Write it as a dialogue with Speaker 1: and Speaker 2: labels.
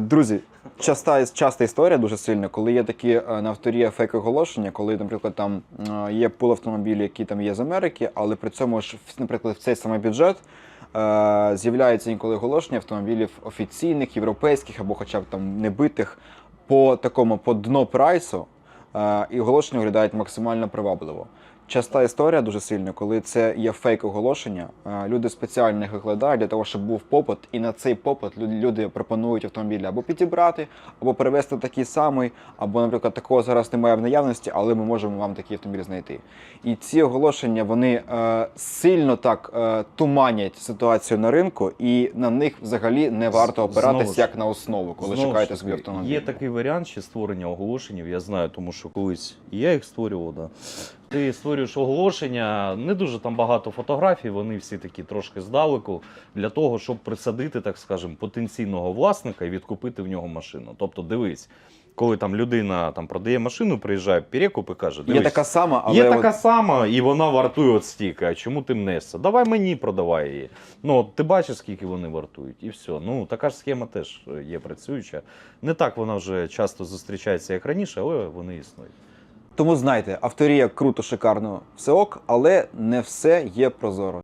Speaker 1: Друзі, часта, часта історія дуже сильна, коли є такі е, на авторі фейк оголошення, коли, наприклад, там е, є пул автомобілів, які там є з Америки, але при цьому ж, наприклад, в цей самий бюджет е, з'являється інколи оголошення автомобілів офіційних, європейських або хоча б там небитих по такому по дно прайсу, і оголошення виглядають максимально привабливо. Часта історія дуже сильна, коли це є фейк оголошення. е, Люди спеціально їх викладають для того, щоб був попит, і на цей попит люди пропонують автомобілі або підібрати, або привезти такий самий, або, наприклад, такого зараз немає в наявності, але ми можемо вам такий автомобіль знайти. І ці оголошення вони е, сильно так е, туманять ситуацію на ринку, і на них взагалі не варто опиратись як на основу, коли
Speaker 2: Знову
Speaker 1: шукаєте собі автомобіль.
Speaker 2: Є такий варіант ще створення оголошень, я знаю, тому що колись і я їх створював. Да. Ти створюєш оголошення, не дуже там багато фотографій, вони всі такі трошки здалеку, для того, щоб присадити, так скажемо, потенційного власника і відкупити в нього машину. Тобто, дивись, коли там людина там продає машину, приїжджає перекуп і каже,
Speaker 1: Є така сама, але
Speaker 2: Є
Speaker 1: от-
Speaker 2: така сама, і вона вартує от стільки. А чому ти мнешся? Давай мені продавай її. Ну, от ти бачиш, скільки вони вартують, і все. Ну, така ж схема теж є працююча. Не так вона вже часто зустрічається, як раніше, але вони існують.
Speaker 1: Тому знайте, авторія круто, шикарно, все ок, але не все є прозоро.